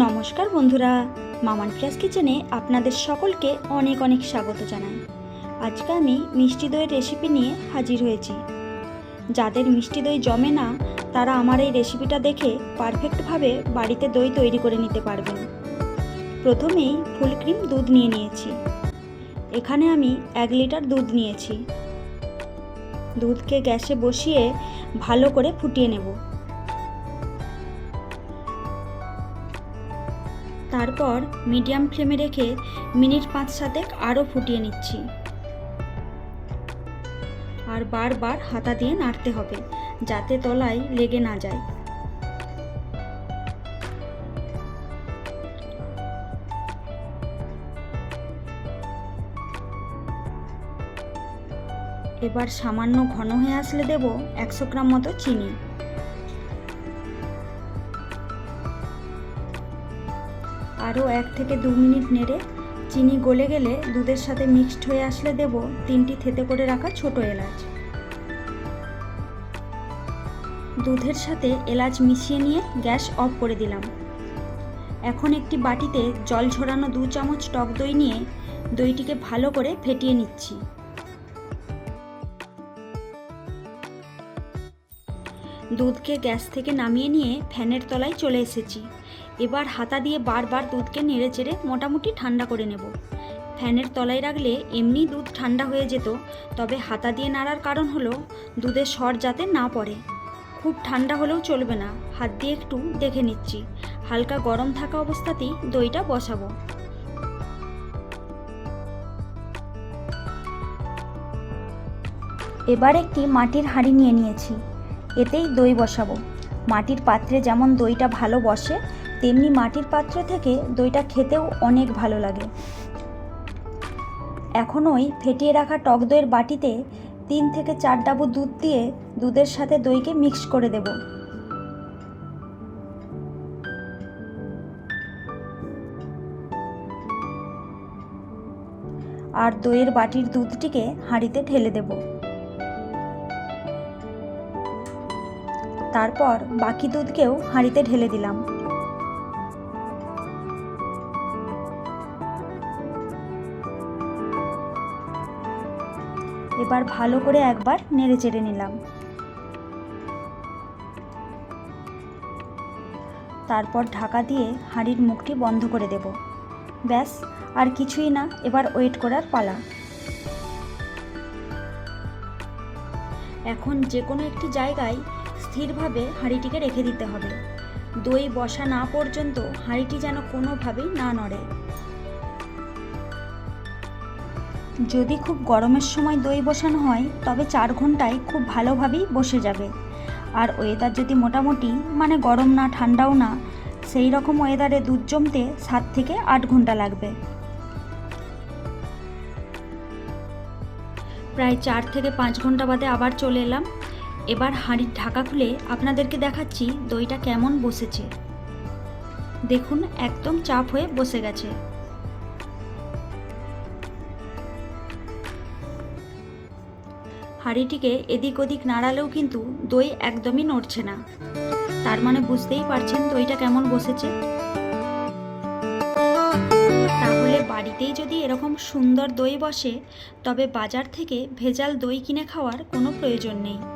নমস্কার বন্ধুরা মামান ফ্রেশ কিচেনে আপনাদের সকলকে অনেক অনেক স্বাগত জানাই। আজকে আমি মিষ্টি দইয়ের রেসিপি নিয়ে হাজির হয়েছি। যাদের মিষ্টি দই জমে না, তারা আমার এই রেসিপিটা দেখে পারফেক্টভাবে বাড়িতে দই তৈরি করে নিতে পারবেন। প্রথমেই ফুল ক্রিম দুধ নিয়ে নিয়েছি। এখানে আমি এক লিটার দুধ নিয়েছি। দুধকে গ্যাসে বসিয়ে ভালো করে ফুটিয়ে নেব। তারপর মিডিয়াম ফ্লেমে রেখে মিনিট পাঁচ সাতেক আরও ফুটিয়ে নিচ্ছি। আর বারবার হাতা দিয়ে নাড়তে হবে, যাতে তলায় লেগে না যায়। এবার সামান্য ঘন হয়ে আসলে দেব একশো গ্রাম মতো চিনি। আরও এক থেকে দু মিনিট নেড়ে চিনি গলে গেলে দুধের সাথে মিক্সড হয়ে আসলে দেব তিনটি থেতে করে রাখা ছোট এলাচ। দুধের সাথে এলাচ মিশিয়ে নিয়ে গ্যাস অফ করে দিলাম। এখন একটি বাটিতে জল ঝরানো দু চামচ টক দই নিয়ে দইটিকে ভালো করে ফেটিয়ে নিচ্ছি। দুধকে গ্যাস থেকে নামিয়ে নিয়ে ফ্যানের তলায় চলে এসেছি। এবার হাতা দিয়ে বারবার দুধকে নেড়ে চেড়ে মোটামুটি ঠান্ডা করে নেব। ফ্যানের তলায় রাখলে এমনি দুধ ঠান্ডা হয়ে যেত, তবে হাতা দিয়ে নাড়ার কারণ হলো দুধের স্বর যাতে না পড়ে। খুব ঠান্ডা হলেও চলবে না, হাত দিয়ে একটু দেখে নিচ্ছি। হালকা গরম থাকা অবস্থাতেই দইটা বসাবো। এবার একটি মাটির হাঁড়ি নিয়ে নিয়েছি। এতেই দই বসাবো। মাটির পাত্রে যেমন দইটা ভালো বসে, তেমনি মাটির পাত্র থেকে দইটা খেতেও অনেক ভালো লাগে। এখন ওই ফেটিয়ে রাখা টক দইয়ের বাটিতে তিন থেকে চার ডাবু দুধ দিয়ে দুধের সাথে দইকে মিক্স করে দেব। আর দইয়ের বাটির দুধটিকে হাঁড়িতে ঢেলে দেবো। তারপর বাকি দুধকেও হাঁড়িতে ঢেলে দিলাম। এবার ভালো করে একবার নেড়ে চেড়ে নিলাম। তারপর ঢাকা দিয়ে হাঁড়ির মুখটি বন্ধ করে দেব। ব্যাস, আর কিছুই না, এবার ওয়েট করার পালা। এখন যে কোনো একটি জায়গায় স্থিরভাবে হাঁড়িটিকে রেখে দিতে হবে। দই বসা না পর্যন্ত হাঁড়িটি যেন কোনোভাবেই না নড়ে। যদি খুব গরমের সময় দই বসানো হয়, তবে চার ঘন্টায় খুব ভালোভাবেই বসে যাবে। আর ওয়েদার যদি মোটামুটি মানে গরম না, ঠান্ডাও না, সেই রকম ওয়েদারে দুধ জমতে সাত থেকে আট ঘণ্টা লাগবে। প্রায় চার থেকে পাঁচ ঘণ্টা বাদে আবার চলে এলাম। এবার হাঁড়ির ঢাকা খুলে আপনাদেরকে দেখাচ্ছি দইটা কেমন বসেছে। দেখুন, একদম চাপ হয়ে বসে গেছে। হাঁড়িটিকে এদিক ওদিক নাড়ালেও কিন্তু দই একদমই নড়ছে না। তার মানে বুঝতেই পারছেন দইটা কেমন বসেছে। তাহলে বাড়িতেই যদি এরকম সুন্দর দই বসে, তবে বাজার থেকে ভেজাল দই কিনে খাওয়ার কোনো প্রয়োজন নেই।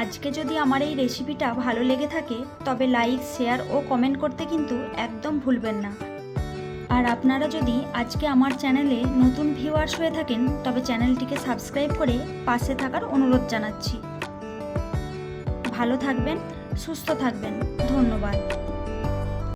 আজকে যদি আমার এই রেসিপিটা ভালো লেগে থাকে, তবে লাইক শেয়ার ও কমেন্ট করতে কিন্তু একদম ভুলবেন না। আর আপনারা যদি আজকে আমার চ্যানেলে নতুন ভিউয়ার্স হয়ে থাকেন, তবে চ্যানেলটিকে সাবস্ক্রাইব করে পাশে থাকার অনুরোধ জানাচ্ছি। ভালো থাকবেন, সুস্থ থাকবেন। ধন্যবাদ।